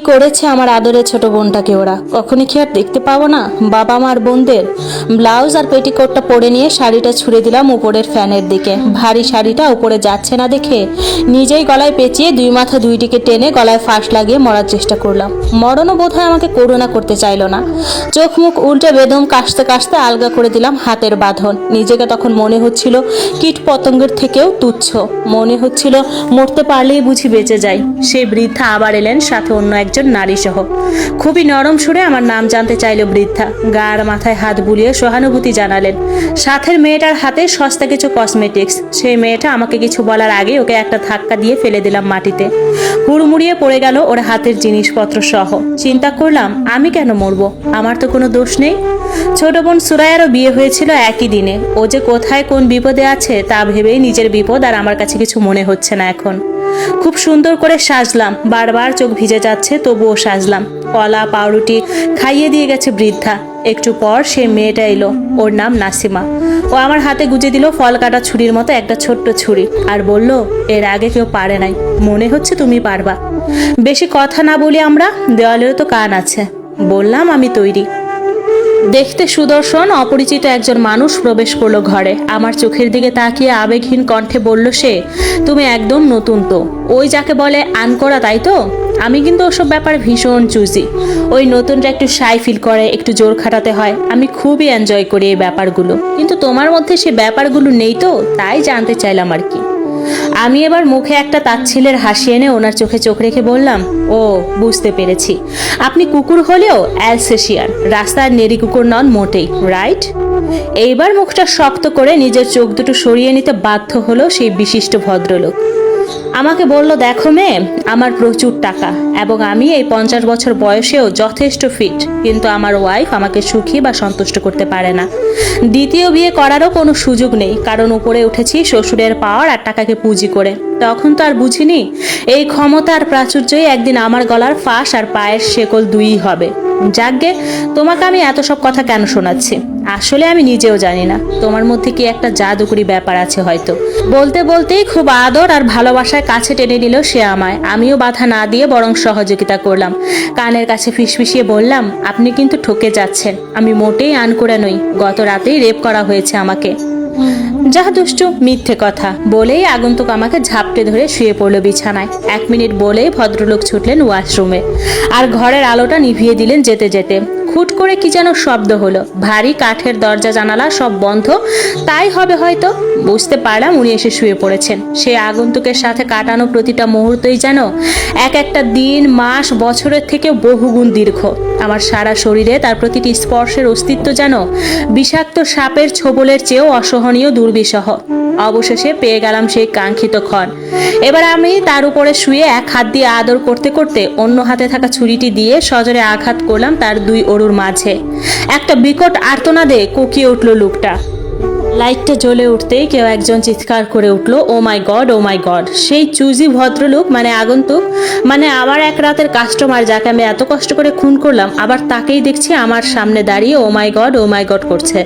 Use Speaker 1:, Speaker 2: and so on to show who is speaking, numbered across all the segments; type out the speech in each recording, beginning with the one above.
Speaker 1: করেছে আমার আদরের ছোট বোনটাকে ওরা? কখনই কি আর দেখতে পাবো না? বাবা মার বোনদের। ব্লাউজ আর পেটিকোটটা পরে নিয়ে শাড়িটা ছুড়ে দিলাম উপরের ফ্যানের দিকে। ভারী শাড়িটা উপরে যাচ্ছে না দেখে নিজেই গলায় পেঁচিয়ে দুই মাথা দুইটিকে টেনে গলায় ফাঁস লাগিয়ে মরার চেষ্টা করলাম। মরণও বোধ হয় আমাকে করুণা করতে চাইলো না। চোখ মুখ উল্টে বেদম কাশতে কাশতে আলগা করে দিলাম হাতের বাঁধন। নিজেকে তখন মনে হচ্ছিল কীট পতঙ্গের থেকেও তুচ্ছ। মনে হচ্ছিল মরতে পারলেই বুঝি বেঁচে যাই। সেই বৃদ্ধা আবার এলেন, সাথে অন্য একজন নারী সহ খুবই নরম সুরে আমার নাম জানতে চাইল বৃদ্ধা। গার মাথায় হাত বুলিয়ে সহানুভূতি জানালেন, সাথের মেয়েটার হাতে সস্তা কিছু কসমেটিক্স সেই মেয়েটা আমাকে কিছু বলার আগে ওকে একটা ধাক্কা দিয়ে ফেলে দিলাম মাটিতে। হুড়মুড়িয়ে পড়ে গেল ওর হাতের জিনিসপত্র সহ। চিন্তা করলাম, আমি কেন মরবো? আমার তো কোনো দোষ নেই। ছোট বোন সুরায়ারও বিয়ে হয়েছিল একই দিনে। ও যে কোথায় কোন বিপদে আছে তা ভেবেই নিজের বিপদ আর আমার কাছে কিছু মনে হচ্ছে না এখন। খুব সুন্দর করে সাজলাম। বারবার চোখ ভিজে যাচ্ছে, তবুও সাজলাম। কলা, পাউরুটি খাইয়ে দিয়ে গেছে বৃদ্ধা। একটু পর সে মেয়েটা এলো। ওর নাম নাসিমা। ও আমার হাতে গুজে দিল ফল কাটা ছুরির মতো একটা ছোট্ট ছুরি আর বলল, এর আগে কেউ পারে নাই। মনে হচ্ছে তুমি পারবা। বেশি কথা না বলি আমরা দেওয়ালেও তো কান আছে। বললাম আমি তৈরি। দেখতে সুদর্শন, অপরিচিত একজন মানুষ প্রবেশ করল ঘরে। আমার চোখের দিকে তাকিয়ে আবেগহীন কণ্ঠে বলল, সে, তুমি একদম নতুন তো। ওই যাকে বলে আন করা তাই তো? আমি কিন্তু ওসব ব্যাপার ভীষণ চুজি। ওই নতুনটা একটু সাই ফিল করে, একটু জোর খাটাতে হয়। আমি খুবই এনজয় করি এই ব্যাপারগুলো। কিন্তু তোমার মধ্যে সে ব্যাপারগুলো নেই তো? তাই জানতে চাইলাম আর কি। আমি এবার মুখে একটা তাচ্ছিলের হাসি এনে ওনার চোখে চোখ রেখে বললাম, ও, বুঝতে পেরেছি। আপনি কুকুর হলেও অ্যালসেশিয়ান, রাস্তার নেরি কুকুর নন মোটেই, রাইট? এইবার মুখটা শক্ত করে নিজের চোখ দুটো সরিয়ে নিতে বাধ্য হলো সেই বিশিষ্ট ভদ্রলোক। আমাকে বলল, দেখো মেয়ে, আমার প্রচুর টাকা এবং আমি এই পঞ্চাশ বছর বয়সেও যথেষ্ট ফিট কিন্তু আমার ওয়াইফ আমাকে সুখী বা সন্তুষ্ট করতে পারে না। দ্বিতীয় বিয়ে করারও কোনো সুযোগ নেই, কারণ উপরে উঠেছি শ্বশুরের পাওয়ার আর টাকাকে পুঁজি করে। তখন তো আর বুঝিনি, এই ক্ষমতা আর প্রাচুর্যই একদিন আমার গলার ফাঁস আর পায়ের শেকল দুইই হবে। যাকগে, তোমাকে আমি এত সব কথা কেন শোনাচ্ছি? আসলে আমি নিজেও জানি না, তোমার মধ্যে কি একটা জাদুকরি ব্যাপার আছে হয়তো। বলতে বলতেই খুব আদর আর ভালোবাসায় কাছে টেনে নিল সে আমায়। আমিও বাধা না দিয়ে বরং সহযোগিতা করলাম। কানের কাছে ফিসফিসিয়ে বললাম, আপনি কিন্তু ঠকে যাচ্ছেন। আমি মোটেই আন করে নই। গত রাতেই রেপ করা হয়েছে আমাকে। যা দুষ্টু, মিথ্যে কথা। বলেই আগন্তুক আমাকে ঝাপটে ধরে শুয়ে পড়ল বিছানায়। এক মিনিট বলেই ভদ্রলোক ছুটলেন ওয়াশরুমে। আর ঘরের আলোটা নিভিয়ে দিলেন যেতে যেতে। খুট করে কি যেন শব্দ হলো। ভারী কাঠের দরজা, জানালা সব বন্ধ। তাই হবে হয়তো। বুঝতে পারলাম উনি এসে শুয়ে পড়েছেন। সেই আগন্তুকের সাথে কাটানো প্রতিটা মুহূর্তই যেন এক একটা দিন, মাস, বছরের থেকে বহুগুণ দীর্ঘ। আমার সারা শরীরে তার প্রতিটি স্পর্শের অস্তিত্ব যেন বিষাক্ত সাপের ছোবলের চেয়েও অসহনীয়, দুর্বিষহ। অবশেষে পেয়ে গেলাম সেই কাঙ্ক্ষিত ক্ষণ এবার আমি তার উপরে শুয়ে এক হাত দিয়ে আদর করতে করতে অন্য হাতে থাকা ছুরিটি দিয়ে সজরে আঘাত করলাম তার দুই অরুর মাঝে। একটা বিকট আর্তনাদে কোকিয়ে উঠল লোকটা। লাইটটা জ্বলে উঠতেই কেউ একজন চিৎকার করে উঠল, oh my god, oh my god. সেই চুজি ভদ্রলোক মানে আগন্তুক মানে আমার এক রাতের কাস্টমার যাকে আমি এত কষ্ট করে খুন করলাম, আবার তাকেই দেখছি আমার সামনে দাঁড়িয়ে, ও my god, oh my god করছে।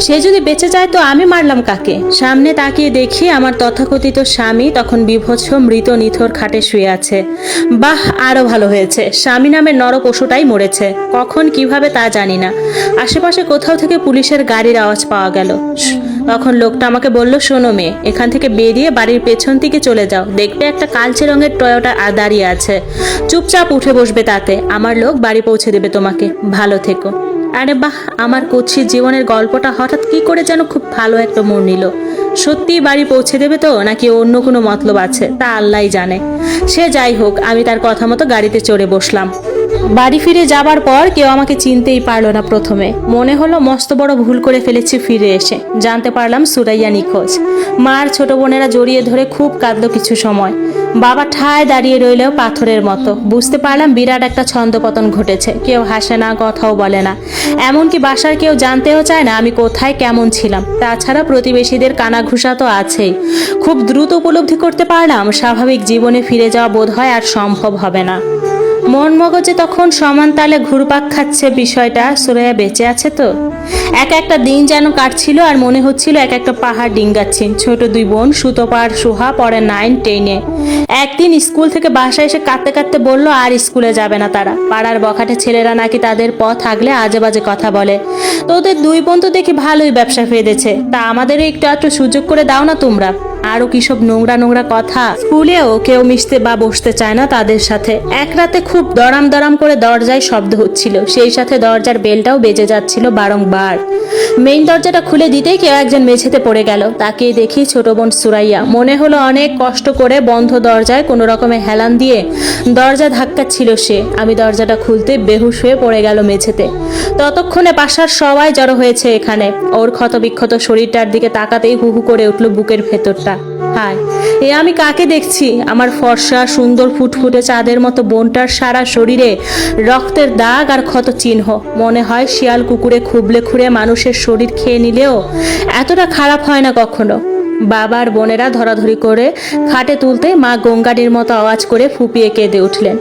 Speaker 1: সে যদি বেঁচে যায় তো আমি মারলাম কাকে? সামনে তাকিয়ে দেখি আমার তথাকথিত স্বামী তখন বিভৎস মৃত নিথর খাটে শুয়ে আছে। বাহ আরও ভালো হয়েছে। স্বামী নামের নর পশুটাই মরেছে। কখন, কীভাবে তা জানি না। আশেপাশে কোথাও থেকে পুলিশের গাড়ির আওয়াজ পাওয়া গেল। তখন লোকটা আমাকে বলল, শোনো মেয়ে, এখান থেকে বেরিয়ে বাড়ির পেছন দিকে চলে যাও। দেখবে একটা কালচে রঙের টয়োটা আ- দাঁড়িয়ে আছে। চুপচাপ উঠে বসবে তাতে। আমার লোক বাড়ি পৌঁছে দেবে তোমাকে। ভালো থেকো। আরে বাহ, আমার কচ্ছির জীবনের গল্পটা হঠাৎ কি করে যেন খুব ভালো একটা মোড় নিল। সত্যিই বাড়ি পৌঁছে দেবে তো, নাকি অন্য কোনো মতলব আছে, তা আল্লাহই জানে। সে যাই হোক, আমি তার কথা মতো গাড়িতে চড়ে বসলাম। বাড়ি ফিরে যাবার পর কেউ আমাকে চিনতেই পারল না প্রথমে। মনে হলো মস্ত বড় ভুল করে ফেলেছি ফিরে এসে। জানতে পারলাম সুরাইয়া নিখোঁজ। মার ছোট বোনেরা জড়িয়ে ধরে খুব কাঁদলো কিছু সময়। বাবা ঠায় দাঁড়িয়ে রইলেও পাথরের মতো। বুঝতে পারলাম বিরাট একটা ছন্দপতন ঘটেছে। কেউ হাসে না, কথাও বলে না। এমনকি বাসার কেউ জানতেও চায় না আমি কোথায়, কেমন ছিলাম। তাছাড়া প্রতিবেশীদের কানাঘুষা তো আছেই। খুব দ্রুত উপলব্ধি করতে পারলাম, স্বাভাবিক জীবনে ফিরে যাওয়া বোধ হয় আর সম্ভব হবে না। মন মগজে তখন সমান তালে ঘুরপাক খাচ্ছে বিষয়টা, সুরাইয়া বেঁচে আছে তো? এক একটা দিন যেন কাটছিল আর মনে হচ্ছিল এক একটা পাহাড় ডিঙ্গাচ্ছে। ছোট দুই বোন সুতোপার সুহা পড়ে নাইন টেনে একদিন স্কুল থেকে বাসায় এসে কাঁদতে কাঁদতে বলল, আর স্কুলে যাবে না তারা। পাড়ার বখাটে ছেলেরা নাকি তাদের পথ আগলে আজে বাজে কথা বলে। তো ওদের দুই বোন তো দেখি ভালোই ব্যবসা ফেদেছে। তা আমাদেরও একটু একটু সুযোগ করে দাও না তোমরা। আরও কি সব নোংরা নোংরা কথা? স্কুলেও কেউ মিশতে বা বসতে চায় না তাদের সাথে। এক রাতে খুব দরাম দরাম করে দরজায় শব্দ হচ্ছিল। সেই সাথে দরজার বেলটাও বেজে যাচ্ছিল বারংবার। মেইন দরজাটা খুলে দিতেই কেউ একজন মেঝেতে পড়ে গেল। তাকে দেখি ছোট বোন সুরাইয়া। মনে হলো অনেক কষ্ট করে বন্ধ দরজায় কোনো রকমে হেলান দিয়ে দরজা ধাক্কাচ্ছিল সে। আমি দরজাটা খুলতে বেহুশ হয়ে পড়ে গেল মেঝেতে। ততক্ষণে পাশার সবাই জড়ো হয়েছে এখানে। ওর ক্ষতবিক্ষত শরীরটার দিকে তাকাতেই হু হু করে উঠল বুকের ভেতরটা। হায়। এ আমি কাকে দেখছি? আমার ফর্সা, সুন্দর, ফুটফুটে চাঁদের মতো বোনটার সারা শরীরে রক্তের দাগ আর ক্ষত চিহ্ন। মনে হয় শিয়াল কুকুরে খুবলে খুঁড়ে মানুষের শরীর খেয়ে নিলেও এতটা খারাপ হয় না কখনো। বাবার বোনেরা ধরাধরি করে খাটে তুলতে মা গঙ্গাটির মতো আওয়াজ করে ফুপিয়ে কেঁদে উঠলেন।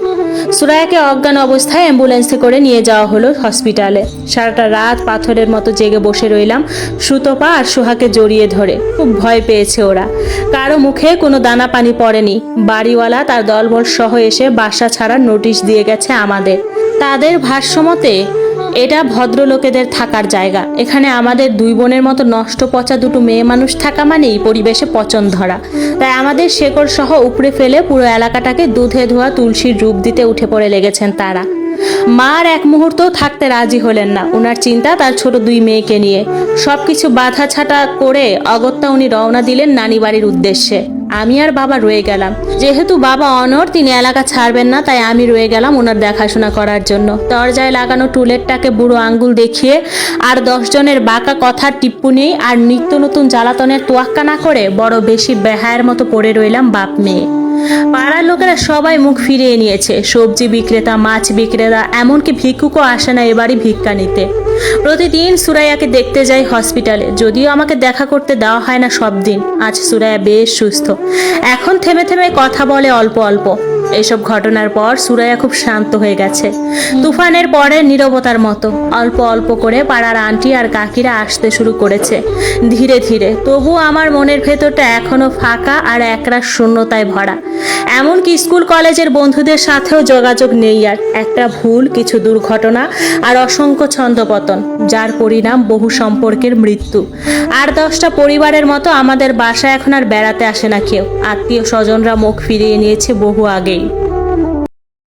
Speaker 1: সুরায়াকে অজ্ঞান অবস্থায় অ্যাম্বুলেন্সে করে নিয়ে যাওয়া হলো হসপিটালে। সারাটা রাত পাথরের মতো জেগে বসে রইলাম সুতপা আর সুহাকে জড়িয়ে ধরে। খুব ভয় পেয়েছে ওরা। কারও মুখে কোনো দানা পানি পড়েনি। বাড়িওয়ালা তার দলবল সহ এসে বাসা ছাড়ার নোটিশ দিয়ে গেছে আমাদের। তাদের ভাষ্যমতে এটা ভদ্রলোকেদের থাকার জায়গা। এখানে আমাদের দুই বোনের মতো নষ্ট পচা দুটো মেয়ে মানুষ থাকা মানেই পরিবেশে পচন ধরা। তাই আমাদের শেকড় সহ উপড়ে ফেলে পুরো এলাকাটাকে দুধে ধোয়া তুলসীর রূপ দিতে উঠে পড়ে লেগেছেন তারা। মার এক মুহূর্ত থাকতে রাজি হলেন না। ওনার চিন্তা তার ছোট দুই মেয়েকে নিয়ে। সবকিছু বাধা ছাটা করে অগত্যা উনি রওনা দিলেন নানি বাড়ির উদ্দেশ্যে। আমি আর বাবা রয়ে গেলাম। যেহেতু বাবা অনর তিনি এলাকা ছাড়বেন না, তাই আমি রয়ে গেলাম ওনার দেখাশোনা করার জন্য। দরজায় লাগানো টুলেটটাকে বুড়ো আঙ্গুল দেখিয়ে আর দশজনের বাঁকা কথার টিপ্পুনি আর নিত্য নতুন জ্বালাতনের তোয়াক্কা না করে বড় বেশি বেহায়ের মতো পড়ে রইলাম বাপ মেয়ে। পাড়ার লোকেরা সবাই মুখ ফিরিয়ে নিয়েছে। সবজি বিক্রেতা, মাছ বিক্রেতা, এমনকি ভিক্ষুকও আসে না এবারই ভিক্ষা নিতে। প্রতিদিন সুরাইয়াকে দেখতে যাই হসপিটালে। যদিও আমাকে দেখা করতে দেওয়া হয় না সব দিন। আজ সুরাইয়া বেশ সুস্থ। এখন থেমে থেমে কথা বলে অল্প অল্প। এসব ঘটনার পর সুরাইয়া খুব শান্ত হয়ে গেছে। তুফানের পরে নিরবতার মতো অল্প অল্প করে পাড়ার আন্টি আর কাকিরা আসতে শুরু করেছে। ধীরে ধীরে, তবু আমার মনের ভেতরটা এখনও ফাঁকা আর একরা শূন্যতায় ভরা। এমনকি স্কুল কলেজের বন্ধুদের সাথেও যোগাযোগ নেই আর। একটা ভুল, কিছু দুর্ঘটনা আর অসংখ্য ছন্দপতন, যার পরিণাম বহু সম্পর্কের মৃত্যু। আর দশটা পরিবারের মতো আমাদের বাসায় এখন আর বেড়াতে আসে না কেউ। আত্মীয় স্বজনরা মুখ ফিরিয়ে নিয়েছে বহু আগেই।